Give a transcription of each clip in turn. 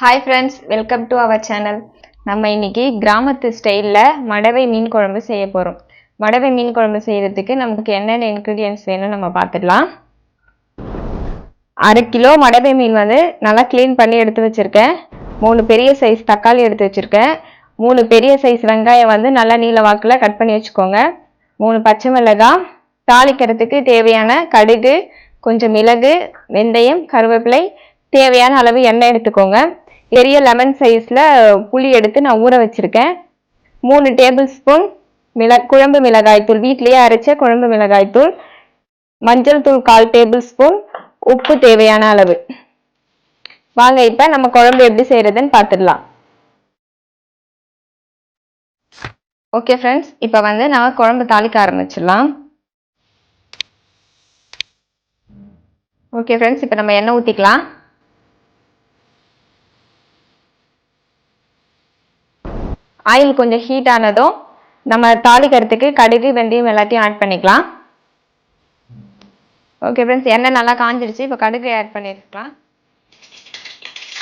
Hi friends welcome to our channel நம்ம இன்னைக்கு கிராமத்து ஸ்டைலில் மடவை மீன் குழம்பு செய்ய போகிறோம் மடவை மீன் குழம்பு செய்கிறதுக்கு நமக்கு என்னென்ன இன்க்ரீடியன்ஸ் வேணும் நம்ம பார்த்துடலாம். அரை கிலோ மடவை மீன் வந்து நல்லா க்ளீன் பண்ணி எடுத்து வச்சுருக்கேன். மூணு பெரிய சைஸ் தக்காளி எடுத்து வச்சுருக்கேன். மூணு பெரிய சைஸ் வெங்காயம் வந்து நல்லா நீல வாக்கில் கட் பண்ணி வச்சுக்கோங்க. மூணு பச்சை மிளகாய் தாளிக்கிறதுக்கு தேவையான கடுகு கொஞ்சம் மிளகு வெந்தயம் கருவேப்பிலை தேவையான அளவு எண்ணெய் எடுத்துக்கோங்க. பெரிய லெமன் சைஸில் புளி எடுத்து நான் ஊற வச்சுருக்கேன். மூணு டேபிள் ஸ்பூன் மிள குழம்பு மிளகாய்த்தூள் வீட்லேயே அரைச்ச குழம்பு மிளகாய்த்தூள் மஞ்சள் தூள் கால் டேபிள் ஸ்பூன் உப்பு தேவையான அளவு. வாங்க இப்போ நம்ம குழம்பு எப்படி செய்கிறதுன்னு பார்த்துடலாம் ஓகே ஃப்ரெண்ட்ஸ் இப்போ வந்து நான் குழம்பு தாளிக்க ஆரம்பிச்சிடலாம். ஓகே ஃப்ரெண்ட்ஸ் இப்போ நம்ம எண்ணெய் ஊற்றிக்கலாம் ஆயில் கொஞ்சம் ஹீட் ஆனதும் நம்ம தாளிக்கிறதுக்கு கடுகு வெந்தயம் எல்லாத்தையும் ஆட் பண்ணிக்கலாம். ஓகே ஃப்ரெண்ட்ஸ் எண்ணெய் நல்லா காஞ்சிருச்சு. இப்போ கடுகு ஆட் பண்ணிருக்கலாம்.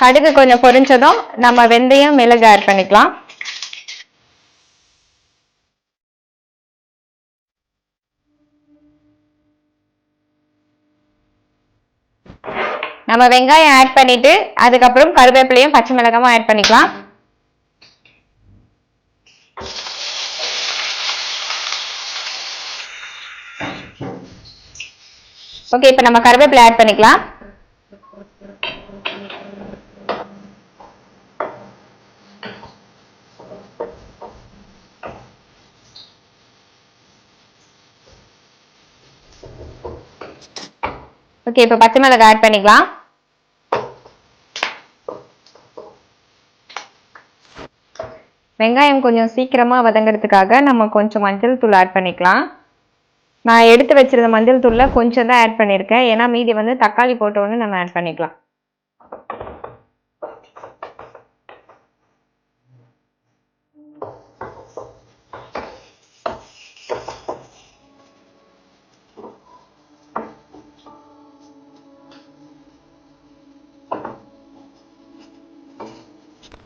கடுகு கொஞ்சம் பொரிஞ்சதும் நம்ம வெந்தயம் மிளகு ஆட் பண்ணிக்கலாம். நம்ம வெங்காயம் ஆட் பண்ணிட்டு அதுக்கப்புறம் கருவேப்பிலையும் பச்சை மிளகாயும் ஆட் பண்ணிக்கலாம். ஓகே இப்போ நம்ம கருவேப்பிலை ஆட் பண்ணிக்கலாம். ஓகே இப்போ பச்சை மிளகாய் ஆட் பண்ணிக்கலாம். வெங்காயம் கொஞ்சம் சீக்கிரமாக வதங்கிறதுக்காக நம்ம கொஞ்சம் மஞ்சள் தூள் ஆட் பண்ணிக்கலாம். நான் எடுத்து வச்சிருந்த மஞ்சள் தூளில் கொஞ்சம் தான் ஆட் பண்ணியிருக்கேன் ஏன்னா மீதி வந்து தக்காளி போட்ட உடனே நம்ம ஆட் பண்ணிக்கலாம்.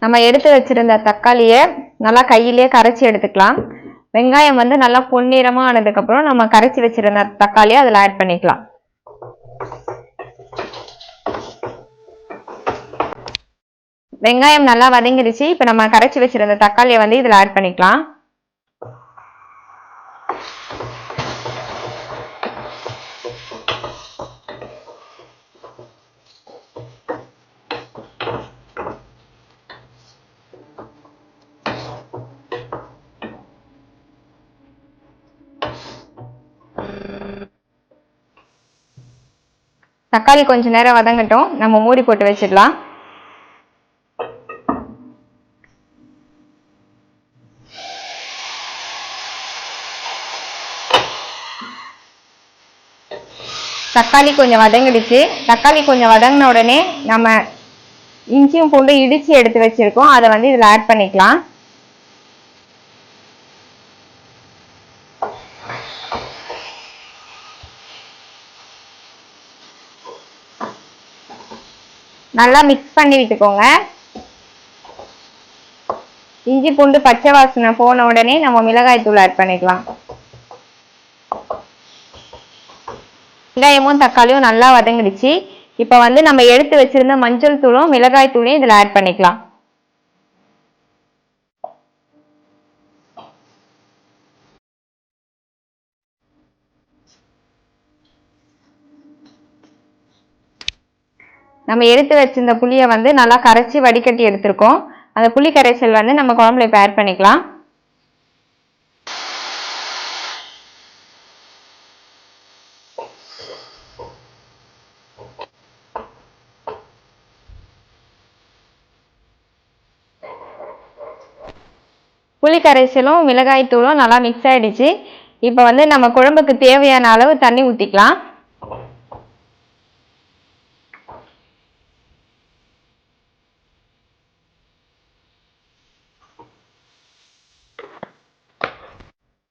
நம்ம எடுத்து வச்சிருந்த தக்காளியை நல்லா கையிலேயே கரைச்சி எடுத்துக்கலாம். வெங்காயம் வந்து நல்லா பொன்னிறமாக ஆனதுக்கப்புறம் நம்ம கரைச்சி வச்சிருந்த தக்காளியை அதில் ஆட் பண்ணிக்கலாம். வெங்காயம் நல்லா வதங்கிடுச்சு. இப்போ நம்ம கரைச்சி வச்சிருந்த தக்காளியை வந்து இதில் ஆட் பண்ணிக்கலாம். தக்காளி கொஞ்ச நேரம் வதங்கட்டும். நம்ம மூடி போட்டு வச்சிடலாம். தக்காளி கொஞ்சம் வதங்கிடுச்சு. தக்காளி கொஞ்சம் வதங்கின உடனே நம்ம இஞ்சியும் பூண்டும் இடித்து எடுத்து வச்சுருக்கோம். அதை வந்து இதில் ஆட் பண்ணிக்கலாம். நல்லா மிக்ஸ் பண்ணி விட்டுக்கோங்க. இஞ்சி பூண்டு பச்சை வாசனை போன உடனே நம்ம மிளகாய் தூள் ஆட் பண்ணிக்கலாம். வெங்காயமும் தக்காளியும் நல்லா வதங்கிடுச்சு. இப்போ வந்து நம்ம எடுத்து வச்சிருந்த மஞ்சள் தூளும் மிளகாய் தூளையும் இதில் ஆட் பண்ணிக்கலாம். நம்ம எடுத்து வச்சிருந்த புளியை வந்து நல்லா கரைச்சி வடிகட்டி எடுத்திருக்கோம். அந்த புளி கரைசல் வந்து நம்ம குழம்புல இப்போ ஆட் பண்ணிக்கலாம். புளி கரைசலும் மிளகாய் தூளும் நல்லா மிக்ஸ் ஆகிடுச்சு இப்போ வந்து நம்ம குழம்புக்கு தேவையான அளவு தண்ணி ஊற்றிக்கலாம்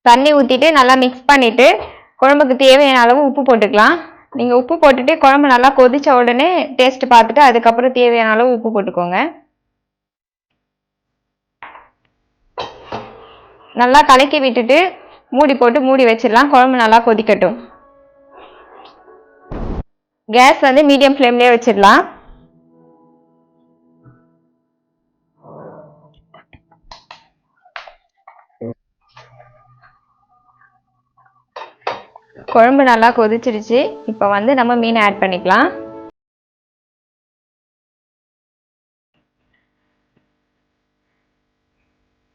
தண்ணி ஊற்றிட்டு நல்லா மிக்ஸ் பண்ணிவிட்டு குழம்புக்கு தேவையான அளவு உப்பு போட்டுக்கலாம். நீங்கள் உப்பு போட்டுட்டு குழம்பு நல்லா கொதித்த உடனே டேஸ்ட் பார்த்துட்டு அதுக்கப்புறம் தேவையான அளவு உப்பு போட்டுக்கோங்க. நல்லா கலக்கி விட்டுட்டு மூடி போட்டு மூடி வச்சிடலாம். குழம்பு நல்லா கொதிக்கட்டும். கேஸ் வந்து மீடியம் ஃப்ளேம்லேயே வச்சிடலாம். குழம்பு நல்லா கொதிச்சிருச்சு. இப்போ வந்து நம்ம மீனை ஆட் பண்ணிக்கலாம்.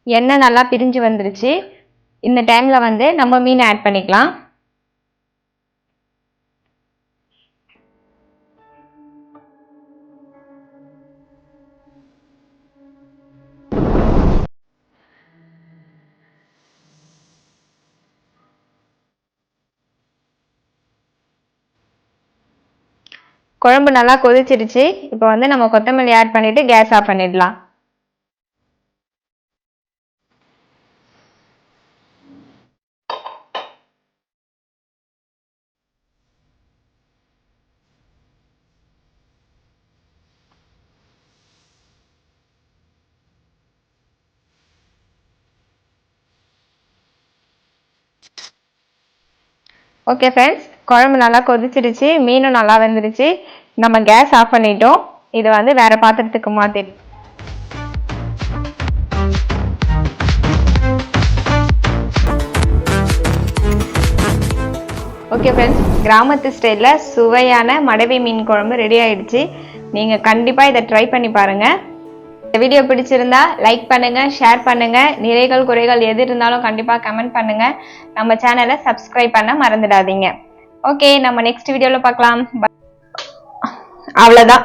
எண்ணெய் நல்லா பிரிஞ்சு வந்துருச்சு. இந்த டைமில் வந்து நம்ம மீனை ஆட் பண்ணிக்கலாம். குழம்பு நல்லா கொதிச்சிருச்சு. இப்போ வந்து நம்ம கொத்தமல்லி ஆட் பண்ணிவிட்டு கேஸ் ஆஃப் பண்ணிடலாம். ஓகே ஃப்ரெண்ட்ஸ் குழம்பு நல்லா கொதிச்சிருச்சு மீனும் நல்லா வெந்துடுச்சு நம்ம கேஸ் ஆஃப் பண்ணிட்டோம். இதை வந்து வேற பாத்திரத்துக்கு மாற்றி ஓகே ஃப்ரெண்ட்ஸ் கிராமத்து ஸ்டைலில் சுவையான மடவி மீன் குழம்பு ரெடி ஆயிடுச்சு. நீங்கள் கண்டிப்பாக இதை ட்ரை பண்ணி பாருங்கள் இந்த வீடியோ பிடிச்சிருந்தா லைக் பண்ணுங்கள் ஷேர் பண்ணுங்கள் நிறைகள் குறைகள் எது இருந்தாலும் கண்டிப்பாக கமெண்ட் பண்ணுங்கள் நம்ம சேனலை சப்ஸ்கிரைப் பண்ண மறந்துடாதீங்க. ஓகே நம்ம நெக்ஸ்ட் வீடியோவில் பார்க்கலாம். அவ்வளோதான்